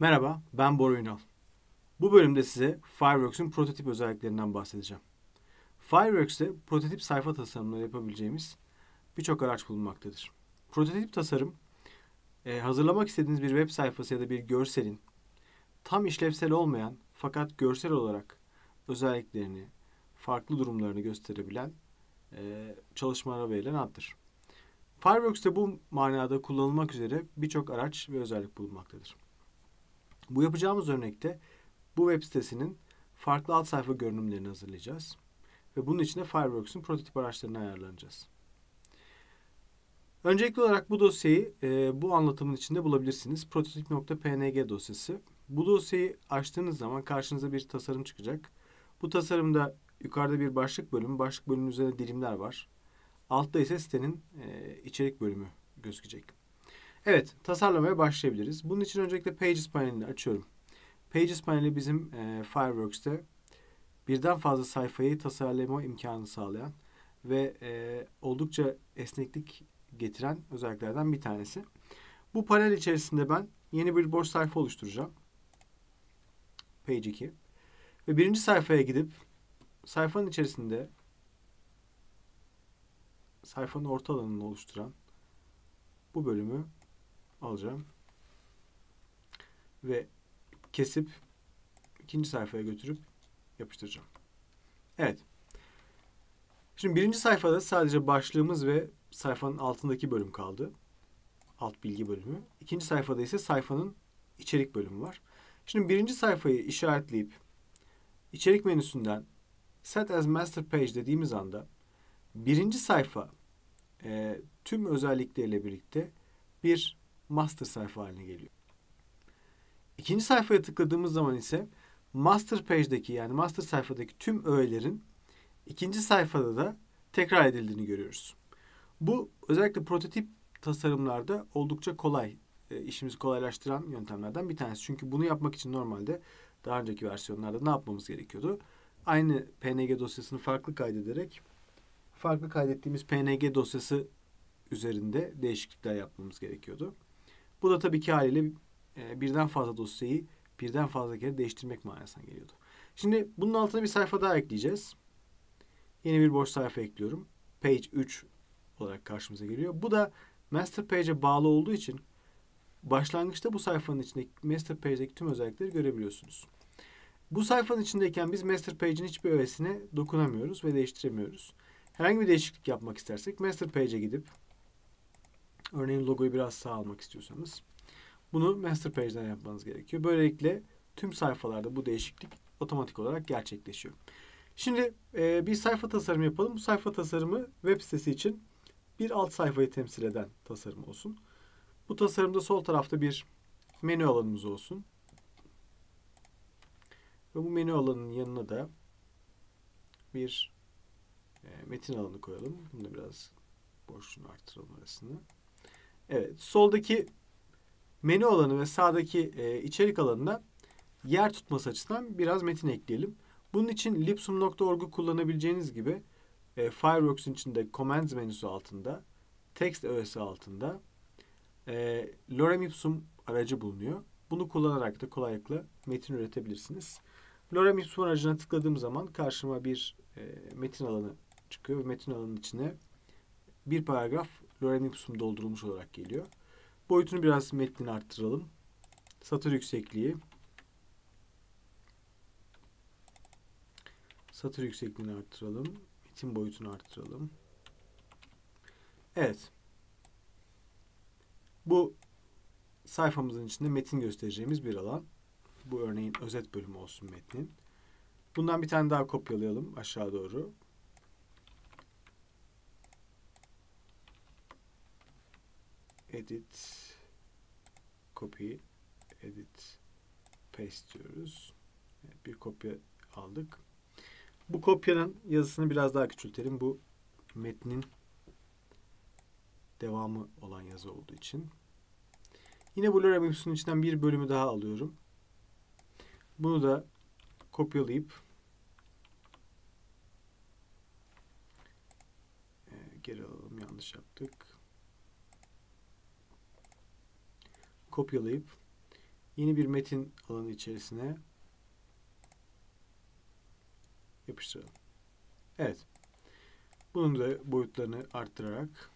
Merhaba, ben Bora Ünal. Bu bölümde size Fireworks'ün prototip özelliklerinden bahsedeceğim. Fireworks'te prototip sayfa tasarımları yapabileceğimiz birçok araç bulunmaktadır. Prototip tasarım, e, hazırlamak istediğiniz bir web sayfası ya da bir görselin tam işlevsel olmayan fakat görsel olarak özelliklerini, farklı durumlarını gösterebilen e, çalışmalara verilen addır. Fireworks'te bu manada kullanılmak üzere birçok araç ve özellik bulunmaktadır. Bu yapacağımız örnekte bu web sitesinin farklı alt sayfa görünümlerini hazırlayacağız. Ve bunun için de Fireworks'un prototip araçlarını ayarlanacağız. Öncelikli olarak bu dosyayı e, bu anlatımın içinde bulabilirsiniz. Prototip.png dosyası. Bu dosyayı açtığınız zaman karşınıza bir tasarım çıkacak. Bu tasarımda yukarıda bir başlık bölümü, başlık bölümünün üzerinde dilimler var. Altta ise sitenin e, içerik bölümü gözükecek. Evet, tasarlamaya başlayabiliriz. Bunun için öncelikle Pages panelini açıyorum. Pages paneli bizim e, Fireworks'te birden fazla sayfayı tasarlama imkanı sağlayan ve e, oldukça esneklik getiren özelliklerden bir tanesi. Bu panel içerisinde ben yeni bir boş sayfa oluşturacağım. Page 2. Ve birinci sayfaya gidip sayfanın içerisinde sayfanın orta alanını oluşturan bu bölümü alacağım. Ve kesip ikinci sayfaya götürüp yapıştıracağım. Evet. Şimdi birinci sayfada sadece başlığımız ve sayfanın altındaki bölüm kaldı. Alt bilgi bölümü. İkinci sayfada ise sayfanın içerik bölümü var. Şimdi birinci sayfayı işaretleyip içerik menüsünden Set as Master Page dediğimiz anda birinci sayfa e, tüm özellikleriyle birlikte bir master sayfa haline geliyor. İkinci sayfaya tıkladığımız zaman ise master page'deki yani master sayfadaki tüm öğelerin ikinci sayfada da tekrar edildiğini görüyoruz. Bu özellikle prototip tasarımlarda oldukça kolay, e, işimizi kolaylaştıran yöntemlerden bir tanesi. Çünkü bunu yapmak için normalde daha önceki versiyonlarda ne yapmamız gerekiyordu? Aynı PNG dosyasını farklı kaydederek farklı kaydettiğimiz PNG dosyası üzerinde değişiklikler yapmamız gerekiyordu. Bu da tabii ki haliyle e, birden fazla dosyayı birden fazla kere değiştirmek manasına geliyordu. Şimdi bunun altına bir sayfa daha ekleyeceğiz. Yeni bir boş sayfa ekliyorum. Page 3 olarak karşımıza geliyor. Bu da master page'e bağlı olduğu için başlangıçta bu sayfanın içindeki master page'deki tüm özellikleri görebiliyorsunuz. Bu sayfanın içindeyken biz master page'in hiçbir öğesine dokunamıyoruz ve değiştiremiyoruz. Herhangi bir değişiklik yapmak istersek master page'e gidip örneğin logoyu biraz sağ almak istiyorsanız bunu master page'den yapmanız gerekiyor. Böylelikle tüm sayfalarda bu değişiklik otomatik olarak gerçekleşiyor. Şimdi e, bir sayfa tasarımı yapalım. Bu sayfa tasarımı web sitesi için bir alt sayfayı temsil eden tasarım olsun. Bu tasarımda sol tarafta bir menü alanımız olsun. Ve bu menü alanının yanına da bir e, metin alanı koyalım. Bunu da biraz boşluğunu arttıralım arasını. Evet, soldaki menü alanı ve sağdaki e, içerik alanına yer tutması açısından biraz metin ekleyelim. Bunun için lipsum.org'u kullanabileceğiniz gibi e, Fireworks'un içinde Commands menüsü altında, Text öğesi altında e, Lorem Ipsum aracı bulunuyor. Bunu kullanarak da kolaylıkla metin üretebilirsiniz. Lorem Ipsum aracına tıkladığım zaman karşıma bir e, metin alanı çıkıyor ve metin alanının içine bir paragraf Lorem Ipsum doldurulmuş olarak geliyor. Boyutunu biraz metnin arttıralım. Satır yüksekliği. Satır yüksekliğini arttıralım. Metin boyutunu arttıralım. Evet. Bu sayfamızın içinde metin göstereceğimiz bir alan. Bu örneğin özet bölümü olsun metnin. Bundan bir tane daha kopyalayalım aşağı doğru. Edit copy edit paste diyoruz. Evet, bir kopya aldık. Bu kopyanın yazısını biraz daha küçültelim. Bu metnin devamı olan yazı olduğu için. Yine bu lorem ipsum'un içinden bir bölümü daha alıyorum. Bunu da kopyalayıp e, geri alalım. Yanlış yaptık. Kopyalayıp yeni bir metin alanı içerisine yapıştıralım. Evet. Bunun da boyutlarını arttırarak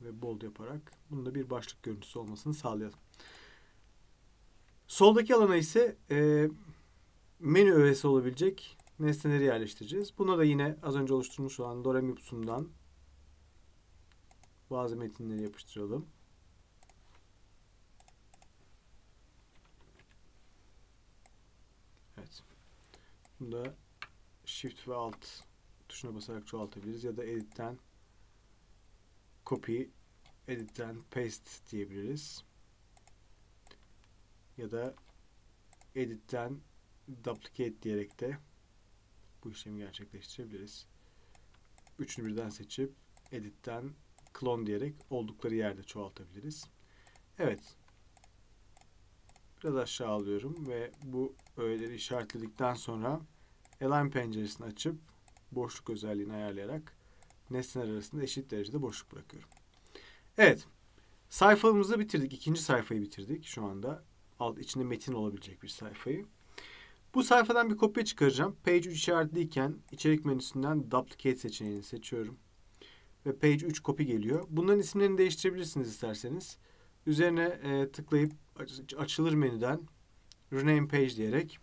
ve bold yaparak bunun da bir başlık görüntüsü olmasını sağlayalım. Soldaki alana ise e, menü öğesi olabilecek nesneleri yerleştireceğiz. Buna da yine az önce oluşturmuş olan Doremipsum'dan bazı metinleri yapıştıralım. Evet. Bunu da Shift ve Alt tuşuna basarak çoğaltabiliriz ya da Edit'ten Copy, Edit'ten Paste diyebiliriz. Ya da Edit'ten Duplicate diyerek de bu işlemi gerçekleştirebiliriz. Üçünü birden seçip Edit'ten Clone diyerek oldukları yerde çoğaltabiliriz. Evet. Biraz aşağı alıyorum ve bu öğeleri işaretledikten sonra Align penceresini açıp boşluk özelliğini ayarlayarak nesneler arasında eşit derecede boşluk bırakıyorum. Evet. Sayfamızı bitirdik. İkinci sayfayı bitirdik şu anda. Alt içinde metin olabilecek bir sayfayı. Bu sayfadan bir kopya çıkaracağım. Page 3 işaretliyken içerik menüsünden Duplicate seçeneğini seçiyorum. Ve Page 3 copy geliyor. Bunların isimlerini değiştirebilirsiniz isterseniz. Üzerine e, tıklayıp açılır menüden Rename Page diyerek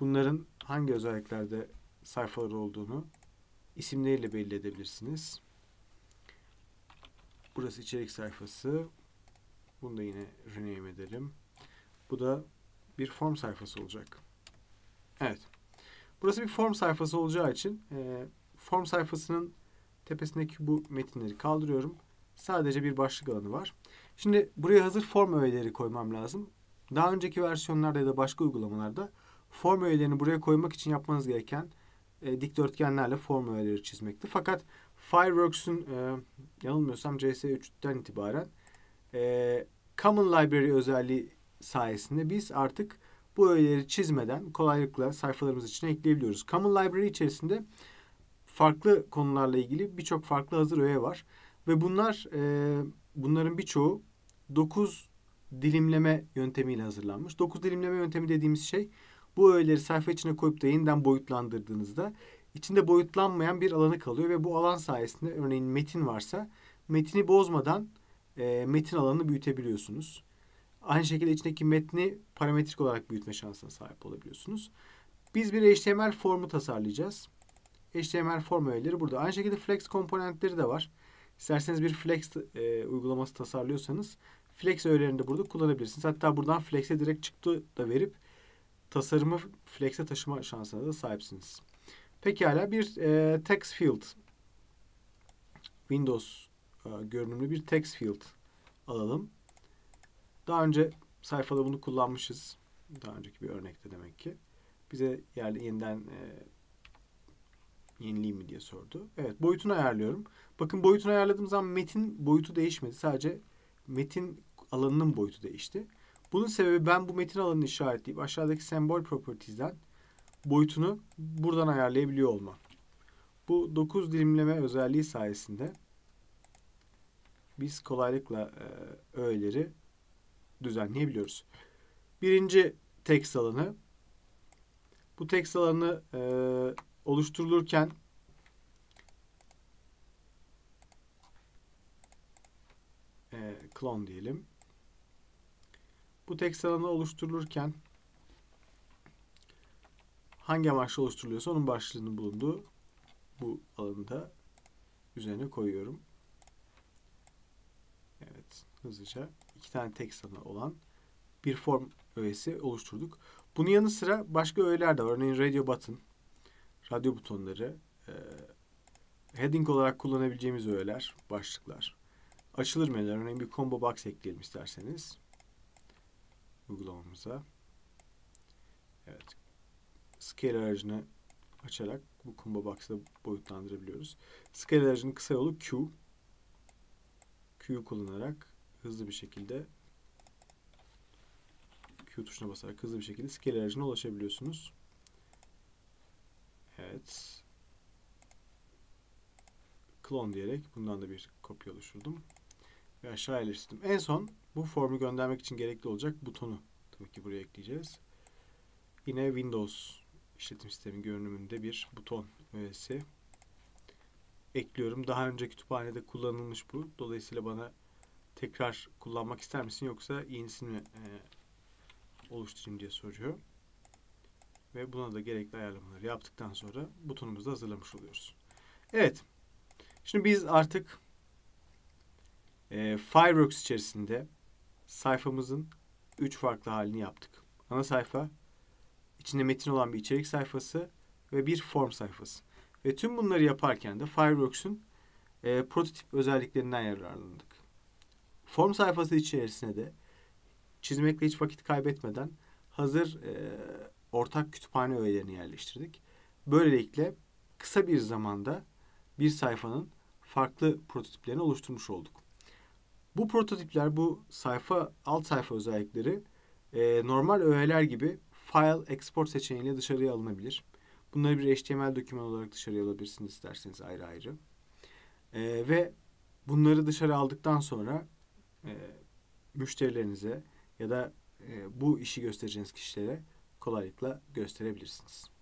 bunların hangi özelliklerde sayfaları olduğunu isimleriyle belli edebilirsiniz. Burası içerik sayfası. Bunu da yine rename edelim. Bu da bir form sayfası olacak. Evet. Burası bir form sayfası olacağı için e, form sayfasının tepesindeki bu metinleri kaldırıyorum. Sadece bir başlık alanı var. Şimdi buraya hazır form öğeleri koymam lazım. Daha önceki versiyonlarda ya da başka uygulamalarda form öğelerini buraya koymak için yapmanız gereken e, dikdörtgenlerle form öğeleri çizmekti. Fakat Fireworks'un e, yanılmıyorsam CS3'ten itibaren e, Common Library özelliği sayesinde biz artık bu öğeleri çizmeden kolaylıkla sayfalarımız içine ekleyebiliyoruz. Common Library içerisinde farklı konularla ilgili birçok farklı hazır öğe var. Ve bunlar e, bunların birçoğu 9 dilimleme yöntemiyle hazırlanmış. 9 dilimleme yöntemi dediğimiz şey bu öğeleri sayfa içine koyup da yeniden boyutlandırdığınızda içinde boyutlanmayan bir alanı kalıyor ve bu alan sayesinde örneğin metin varsa metini bozmadan e, metin alanını büyütebiliyorsunuz. Aynı şekilde içindeki metni parametrik olarak büyütme şansına sahip olabiliyorsunuz. Biz bir HTML formu tasarlayacağız. HTML form öğeleri burada. Aynı şekilde flex komponentleri de var. İsterseniz bir flex e, uygulaması tasarlıyorsanız flex öğelerini de burada kullanabilirsiniz. Hatta buradan flex'e direkt çıktı da verip tasarımı flex'e taşıma şansına da sahipsiniz. Pekala bir e, text field Windows e, görünümlü bir text field alalım. Daha önce sayfada bunu kullanmışız. Daha önceki bir örnekte demek ki. Bize yani yeniden e, yenileyim mi diye sordu. Evet boyutunu ayarlıyorum. Bakın boyutunu ayarladığım zaman metin boyutu değişmedi. Sadece metin alanının boyutu değişti. Bunun sebebi ben bu metin alanını işaretleyip aşağıdaki sembol properties'den boyutunu buradan ayarlayabiliyor olmam. Bu 9 dilimleme özelliği sayesinde biz kolaylıkla e, öğeleri düzenleyebiliyoruz. Birinci text alanı. Bu text alanı e, oluşturulurken e, clone diyelim. Bu text alanı oluşturulurken hangi amaçla oluşturuluyorsa onun başlığının bulunduğu bu alanı üzerine koyuyorum. Evet, hızlıca iki tane text alanı olan bir form öğesi oluşturduk. Bunun yanı sıra başka öğeler de var. Örneğin radio button, radyo butonları, e, heading olarak kullanabileceğimiz öğeler, başlıklar. Açılır menüler. Örneğin bir combo box ekleyelim isterseniz uygulamamıza. Evet. Scale aracını açarak bu combo box'ı boyutlandırabiliyoruz. Scale aracının kısa yolu Q. Q'yu kullanarak hızlı bir şekilde Q tuşuna basarak hızlı bir şekilde scale aracına ulaşabiliyorsunuz. Evet. clone diyerek bundan da bir kopya oluşturdum. Ve aşağı yerleştirdim. En son bu formu göndermek için gerekli olacak butonu tabii ki buraya ekleyeceğiz. Yine Windows işletim sistemi görünümünde bir buton öğesi ekliyorum. Daha önce kütüphanede kullanılmış bu. Dolayısıyla bana tekrar kullanmak ister misin yoksa yenisini mi e, oluşturayım diye soruyor. Ve buna da gerekli ayarlamaları yaptıktan sonra butonumuzu hazırlamış oluyoruz. Evet. Şimdi biz artık e, Fireworks içerisinde sayfamızın üç farklı halini yaptık. Ana sayfa, içinde metin olan bir içerik sayfası ve bir form sayfası. Ve tüm bunları yaparken de Fireworks'ün e, prototip özelliklerinden yararlandık. Form sayfası içerisine de çizmekle hiç vakit kaybetmeden hazır e, ortak kütüphane öğelerini yerleştirdik. Böylelikle kısa bir zamanda bir sayfanın farklı prototiplerini oluşturmuş olduk. Bu prototipler, bu sayfa, alt sayfa özellikleri e, normal öğeler gibi file export seçeneğiyle dışarıya alınabilir. Bunları bir HTML doküman olarak dışarıya alabilirsiniz isterseniz ayrı ayrı. E, ve bunları dışarı aldıktan sonra e, müşterilerinize ya da e, bu işi göstereceğiniz kişilere kolaylıkla gösterebilirsiniz.